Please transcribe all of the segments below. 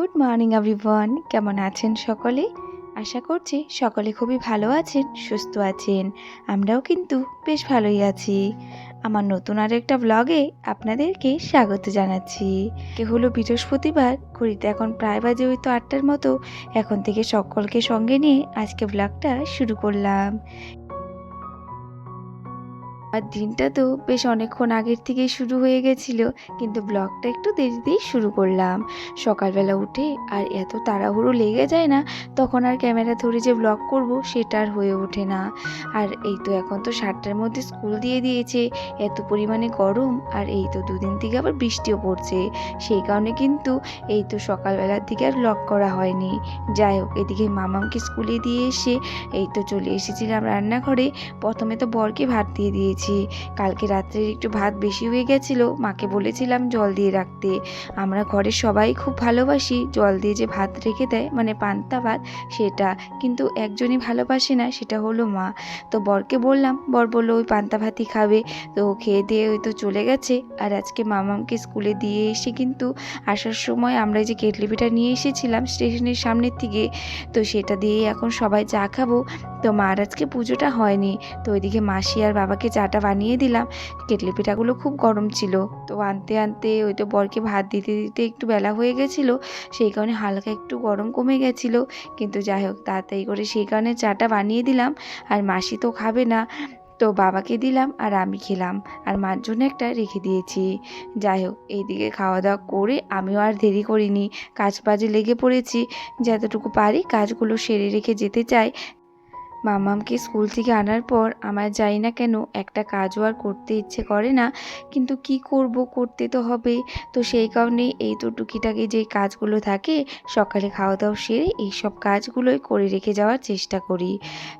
Good morning, everyone. কেমন আছেন সকলে? আশা করছি সকলে খুবই ভালো আছেন, সুস্থ আছেন। আমরাও কিন্তু বেশ ভালোই আছি। আমার নতুন আর একটা ব্লগে আপনাদেরকে স্বাগত জানাচ্ছি। কে হলো বৃহস্পতিবার? ঘড়িতে এখন প্রায় বাজে ওই তো আটটার মতো। এখন থেকে সকলকে সঙ্গে নিয়ে আজকে ব্লগটা শুরু করলাম। আর দিনটা তো বেশ অনেকক্ষণ আগের থেকেই শুরু হয়ে গেছিল, কিন্তু ব্লগটা একটু দেরিতেই শুরু করলাম। সকালবেলা উঠে আর এত তাড়াহুড়ো লেগে যায় না, তখন আর ক্যামেরা ধরে যে ব্লগ করব সেটা আর হয়ে ওঠে না। আর এই তো এখন তো সাতটার মধ্যে স্কুল দিয়ে দিয়েছে, এত পরিমাণে গরম আর এই তো দুদিন থেকে আবার বৃষ্টিও পড়ছে। সেই কারণে কিন্তু এই তো সকালবেলার দিকে আর ব্লগ করা হয়নি। যাই হোক, এদিকে মামামকে স্কুলে দিয়ে এসে এই তো চলে এসেছিলাম রান্নাঘরে। প্রথমে তো বরকে ভাত দিয়ে দিয়েছি। কালকে রাত্রে একটু ভাত বেশি হয়ে গেছিল, মাকে বলেছিলাম জল দিয়ে রাখতে। আমরা ঘরের সবাই খুব ভালোবাসি, জল দিয়ে যে ভাত রেখে দেয় মানে পান্তা ভাত, সেটা। কিন্তু একজনই ভালোবাসে না, সেটা হলো মা। তো বরকে বললাম, বর বলল ওই পান্তা ভাতই খাবে। তো খেয়ে দিয়ে ওই তো চলে গেছে। আর আজকে মামামকে স্কুলে দিয়ে এসে কিন্তু আসার সময় আমরা যে কেটলিপিটা নিয়ে এসেছিলাম স্টেশনের সামনের থেকে তো সেটা দিয়ে এখন সবাই চা খাব। তো মার আজকে পুজোটা হয়নি। তো ওইদিকে মাসি আর বাবাকে চাটা বানিয়ে দিলাম। কেটলি পিঠাগুলো খুব গরম ছিল। তো আনতে আনতে ওই তো বরকে ভাত দিতে দিতে একটু বেলা হয়ে গেছিল। সেই কারণে হালকা একটু গরম কমে গেছিল। কিন্তু যাই হোক, তাড়াতাড়ি করে সেই কারণে চাটা বানিয়ে দিলাম। আর মাসি তো খাবে না। তো বাবাকে দিলাম আর আমি খেলাম। আর মার জন্য একটা রেখে দিয়েছি। যাই হোক, এইদিকে খাওয়া দাওয়া করে আমিও আর দেরি করিনি। কাজ বাজে লেগে পড়েছি। যতটুকু পারি কাজগুলো সেরে রেখে যেতে চাই। মামামকে স্কুল থেকে আনার পর আমার যাই না কেন একটা কাজও আর করতে ইচ্ছে করে না, কিন্তু কি করব, করতে তো হবে। তো সেই কারণে এই তো টুকিটাকি যে কাজগুলো থাকে, সকালে খাওয়া দাওয়া সেরে এই সব কাজগুলোই করে রেখে যাওয়ার চেষ্টা করি।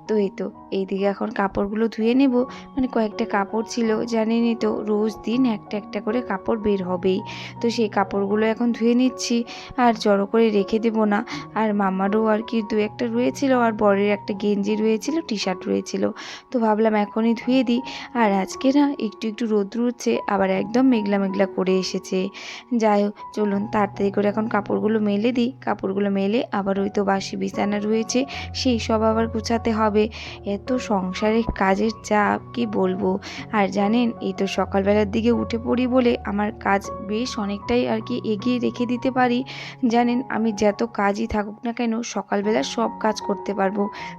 তো এই তো, এইদিকে এখন কাপড়গুলো ধুয়ে নেব। মানে কয়েকটা কাপড় ছিল জানেনই তো রোজ দিন একটা একটা করে কাপড় বের হবেই। তো সেই কাপড়গুলো এখন ধুয়ে নিচ্ছি, আর জড়ো করে রেখে দেব না। আর মামারও আর কি দু একটা রয়েছিল, আর বরের একটা গেঞ্জি রয়েছিল টি শার্ট রয়েছিল। তো ভাবলাম এখনই ধুয়ে দিই। আর আজকে না একটু একটু রোদ্র উঠছে, আবার একদম মেঘলা মেঘলা করে এসেছে। যাই হোক, চলুন তাড়াতাড়ি করে এখন কাপড়গুলো মেলে দিই। কাপড়গুলো মেলে আবার ওই তো বাসি বিছানা রয়েছে, সেই সব আবার গুছাতে হবে। এত সংসারের কাজের চাপ, কি বলব? আর জানেন, এই তো সকালবেলার দিকে উঠে পড়ি বলে আমার কাজ বেশ অনেকটাই আর কি এগিয়ে রেখে দিতে পারি। জানেন, আমি যত কাজই থাকুক না কেন সকালবেলা সব কাজ করতে পারব।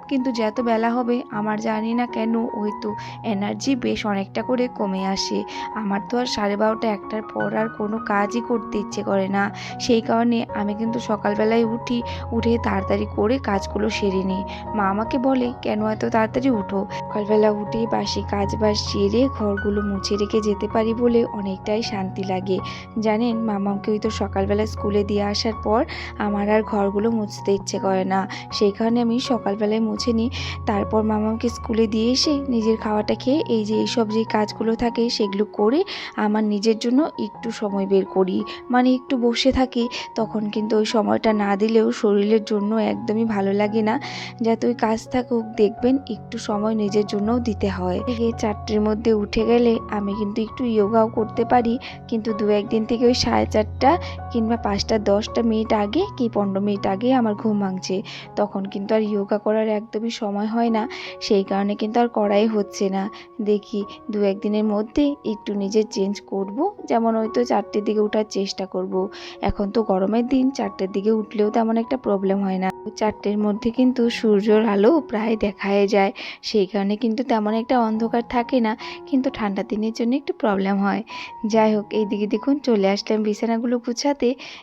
কিন্তু যত বেলা হবে। আমার জানি না কেন ওই তো এনার্জি বেশ অনেকটা করে কমে আসে। আমার তো আর সাড়ে বারোটা একটার পর আর কোনো কাজই করতে ইচ্ছে করে না। সেই কারণে আমি কিন্তু সকালবেলায় উঠি, উঠে তাড়াতাড়ি করে কাজগুলো সেরে নিই। মা আমাকে বলে, কেন এত তাড়াতাড়ি উঠো? সকালবেলা উঠে বাসি কাজ বাস সেরে ঘরগুলো মুছে রেখে যেতে পারি বলে অনেকটাই শান্তি লাগে। জানেন মামাকে ওই তো সকালবেলা স্কুলে দিয়ে আসার পর আমার আর ঘরগুলো মুছতে ইচ্ছে করে না। সেই কারণে আমি সকালবেলায় মুছে নিই। তারপর মামাকে স্কুলে দিয়ে এসে নিজের খাওয়াটা খেয়ে এই যে এইসব যে কাজগুলো থাকে সেগুলো করে আমার নিজের জন্য একটু সময় বের করি। মানে একটু বসে থাকি। তখন কিন্তু ওই সময়টা না দিলেও শরীরের জন্য একদমই ভালো লাগে না। যাতে ওই কাজ থাকুক, দেখবেন একটু সময় নিজের জন্যও দিতে হয়। চারটের মধ্যে উঠে গেলে আমি কিন্তু একটু ইয়োগাও করতে পারি। কিন্তু দু একদিন থেকে ওই সাড়ে চারটা কিংবা পাঁচটা, দশটা মিনিট আগে কি পনেরো মিনিট আগে আমার ঘুম ভাঙছে। তখন কিন্তু আর ইয়োগা করার একদমই সময় হয় না। সেই কারণে কিন্তু আর করাই হচ্ছে না। দেখি দু একদিনের মধ্যে একটু নিজের চেঞ্জ করব। যেমন ওই তো চারটের দিকে ওঠার চেষ্টা করব। এখন তো গরমের দিন, চারটের দিকে উঠলেও তেমন একটা প্রবলেম হয় না। চারটের মধ্যে কিন্তু সূর্যর আলো প্রায় দেখাই যায়। সেই কারণে কিন্তু তেমন একটা অন্ধকার থাকে না, কিন্তু ঠান্ডা দিনের জন্য একটু প্রবলেম হয়। যাই হোক, এইদিকে দেখুন, চলে আসলাম বিছানাগুলো গুছাতে।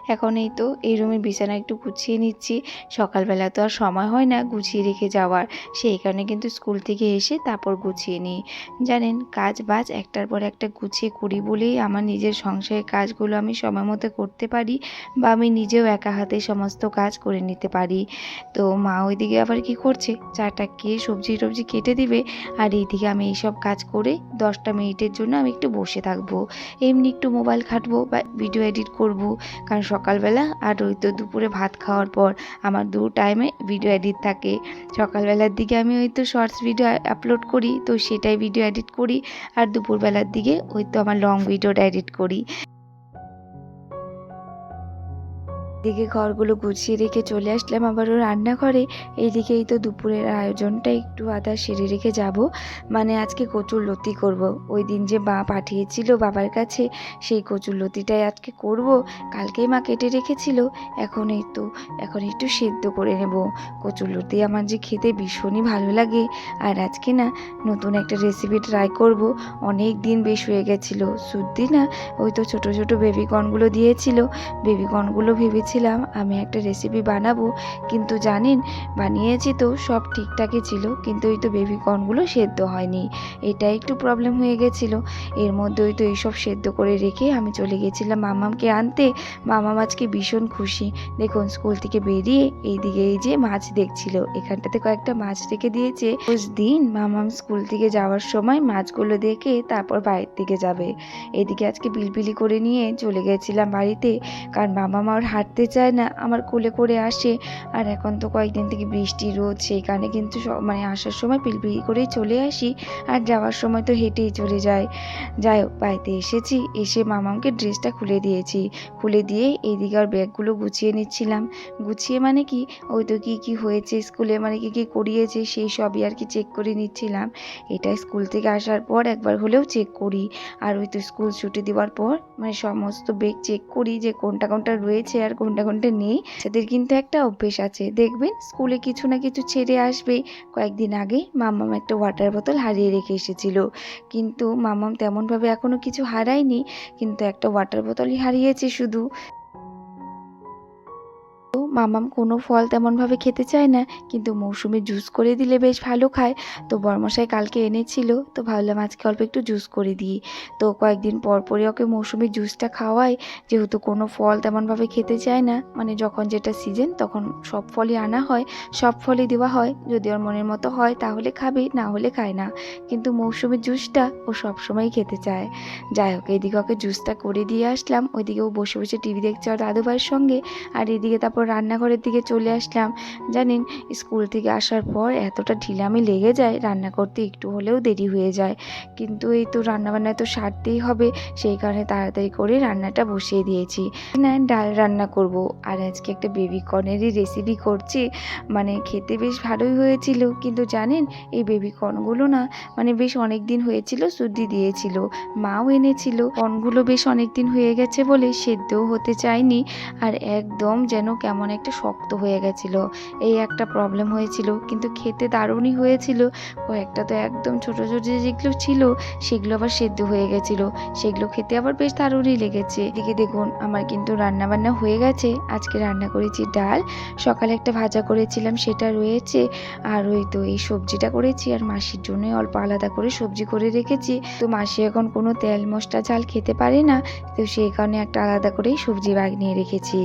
এখন এই তো, এই রুমের বিছানা একটু গুছিয়ে নিচ্ছি। সকালবেলা তো আর সময় হয় না গুছিয়ে রেখে যাওয়ার। সেই কারণে কিন্তু স্কুল থেকে এসে তারপর গুছিয়ে নিই। জানেন, কাজ বাজ একটার পর একটা গুছিয়ে করি বলেই আমার নিজের সংসারের কাজগুলো আমি সময় মতো করতে পারি বা আমি নিজেও একা হাতে সমস্ত কাজ করে নিতে পারি। তো মা ওইদিকে আবার কি করছে? চাটা কে সবজি টবজি কেটে দিবে আর এইদিকে আমি এইসব কাজ করে দশটা মিনিটের জন্য আমি একটু বসে থাকব। এমনি একটু মোবাইল ঘাঁটবো বা ভিডিও এডিট করব। কারণ সকালবেলা আর ওই তো দুপুরে ভাত খাওয়ার পর আমার দু টাইমে ভিডিও এডিট থাকে। সকালবেলার দিকে আমি ওই তো শর্টস ভিডিও আপলোড করি, তো সেটাই ভিডিও এডিট করি। আর দুপুরবেলার দিকে ওই তো আমার লং ভিডিওটা এডিট করি। এদিকে ঘরগুলো গুছিয়ে রেখে চলে আসলাম আবারও রান্নাঘরে। এইদিকে এই তো দুপুরের আয়োজনটা একটু আদা সেরে রেখে যাব। মানে আজকে কচুর লতি করব। ওই দিন যে মা পাঠিয়েছিল বাবার কাছে, সেই কচুর লতিটাই আজকে করব। কালকেই মা কেটে রেখেছিল। এখন এই তো, এখন একটু সেদ্ধ করে নেব। কচুর লতি আমার যে খেতে ভীষণই ভালো লাগে। আর আজকে না নতুন একটা রেসিপি ট্রাই করব। অনেক দিন বেশ হয়ে গেছিল। সুদ্দি না, ওই তো ছোট ছোট বেবিকর্নগুলো দিয়েছিল। বেবিকর্নগুলো ভেবেছিলাম আমি একটা রেসিপি বানাবো। কিন্তু জানেন, বানিয়েছি তো, সব ঠিকঠাকই ছিল, কিন্তু ওই তো বেবিকর্নগুলো সেদ্ধ হয়নি। এটা একটু প্রবলেম হয়ে গেছিল। এর মধ্যে ওই তো এইসব সেদ্ধ করে রেখে আমি চলে গেছিলাম মামামকে আনতে। মামাম আজকে ভীষণ খুশি। দেখুন, স্কুল থেকে বেরিয়ে এইদিকে এই যে মাছ দেখছিল, এখানটাতে কয়েকটা মাছ রেখে দিয়েছে। রোজ দিন মামাম স্কুল থেকে যাওয়ার সময় মাছগুলো দেখে তারপর বাইরের দিকে যাবে। এদিকে আজকে বিলবিলি করে নিয়ে চলে গেছিলাম বাড়িতে, কারণ মামা আমার হাঁটতে চায় না, আমার কোলে করে আসে। আর এখন তো কয়েকদিন থেকে বৃষ্টি, রোদ, সেই কারণে কিন্তু মানে আসার সময় পিলপিলি করেই চলে আসি। আর যাওয়ার সময় তো হেঁটেই চলে যায় যাই হোক, বাড়িতে এসেছি, এসে মামাকে ড্রেসটা খুলে দিয়েছি। খুলে দিয়ে এইদিকে আর ব্যাগগুলো গুছিয়ে নিচ্ছিলাম। গুছিয়ে মানে কি? ওই তো কী কী হয়েছে স্কুলে মানে কী কী করিয়েছে সেই সবই আর কি চেক করে নিচ্ছিলাম। এটা স্কুল থেকে আসার পর একবার হলেও চেক করি। আর ওই তো স্কুল ছুটি দেওয়ার পর মানে সমস্ত বেগ চেক করি যে কোনটা কোনটা রয়েছে আর কোনটা কোনটা নেই। সেদের কিন্তু একটা অভ্যেস আছে। দেখবেন স্কুলে কিছু না কিছু ছেড়ে আসবে। কয়েকদিন আগে মামাম একটা ওয়াটার বোতল হারিয়ে রেখে এসেছিল। কিন্তু মামাম তেমনভাবে এখনও কিছু হারায়নি। কিন্তু একটা ওয়াটার বোতলই হারিয়েছে শুধু। মামাম কোনো ফল তেমনভাবে খেতে চায় না, কিন্তু মৌসুমি জুস করে দিলে বেশ ভালো খায়। তো বর্মশাই কালকে এনেছিল, তো ভাবলাম আজকে অল্প একটু জুস করে দিই। তো কয়েকদিন পর পরই ওকে মৌসুমি জুসটা খাওয়াই, যেহেতু কোনো ফল তেমনভাবে খেতে চায় না মানে যখন যেটা সিজন তখন সব ফলই আনা হয়, সব ফলই দেওয়া হয়। যদি ওর মনের মতো হয় তাহলে খাবে, না হলে খায় না। কিন্তু মৌসুমি জুসটা ও সবসময় খেতে চায়। যাই হোক, এদিকে ওকে জুসটা করে দিয়ে আসলাম। ওইদিকে ও বসে বসে টিভি দেখছে ওর দাদু ভাইয়ের সঙ্গে। আর এদিকে তারপর রান্নাঘরের দিকে চলে আসলাম। জানেন, স্কুল থেকে আসার পর এতটা ঢিলামি লেগে যায়, রান্না করতে একটু হলেও দেরি হয়ে যায়। কিন্তু এই তো রান্নাবান্না তো সারতেই হবে, সেই কারণে তাড়াতাড়ি করে রান্নাটা বসিয়ে দিয়েছি। না, ডাল রান্না করব। আর আজকে একটা বেবি কর্নেরই রেসিপি করছি। মানে খেতে বেশ ভালোই হয়েছিল। কিন্তু জানেন, এই বেবি কর্নগুলো না মানে বেশ অনেক দিন হয়েছিল সুদ্দি দিয়েছিল। মাও এনেছিল। কর্নগুলো বেশ অনেক দিন হয়ে গেছে বলে সেদ্ধও হতে চায়নি। আর একদম যেন কেমন একটা শক্ত হয়ে গেছিল। এই একটা প্রবলেম হয়েছিল, কিন্তু খেতে দারুণই হয়েছিল। কয়েকটা তো একদম ছোট ছোট যেগুলো ছিল, সেগুলো আবার সেদ্ধ হয়ে গেছিল। সেগুলো খেতে আবার বেশ দারুণই লেগেছে। এদিকে দেখুন, আমার কিন্তু রান্না বান্না হয়ে গেছে। আজকে রান্না করেছি ডাল। সকালে একটা ভাজা করেছিলাম, সেটা রয়েছে। আর ওই তো এই সবজিটা করেছি, আর মাসির জন্য অল্প আলাদা করে সবজি করে রেখেছি। তো মাসি এখন কোনো তেল, মশলা, ঝাল খেতে পারে না। তো সেই কারণে একটা আলাদা করেই সবজি বানিয়ে রেখেছি।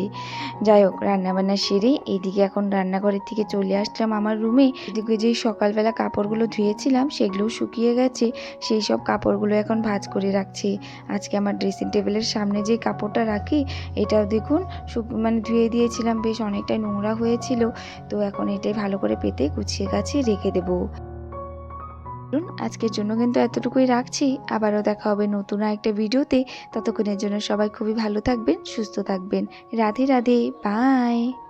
যাই হোক রান্নাবান্না সেরে এইদিকে এখন রান্নাঘরের থেকে চলে আসলাম আমার রুমে। এদিকে যেই সকালবেলা কাপড়গুলো ধুয়েছিলাম সেগুলোও শুকিয়ে গেছে, সেই সব কাপড়গুলো এখন ভাজ করে রাখছি। আজকে আমার ড্রেসিং টেবিলের সামনে যে কাপড়টা রাখি, এটাও দেখুন মানে ধুয়ে দিয়েছিলাম, বেশ অনেকটাই নোংরা হয়েছিল। তো এখন এটাই ভালো করে পেতে গুছিয়ে গাছিয়ে রেখে দেবো। আজকের জন্য কিন্তু এতটুকুই রাখছি। আবারও দেখা হবে নতুন একটা ভিডিওতে। ততক্ষণের জন্য সবাই খুবই ভালো থাকবেন, সুস্থ থাকবেন। রাধে রাধে, বাই!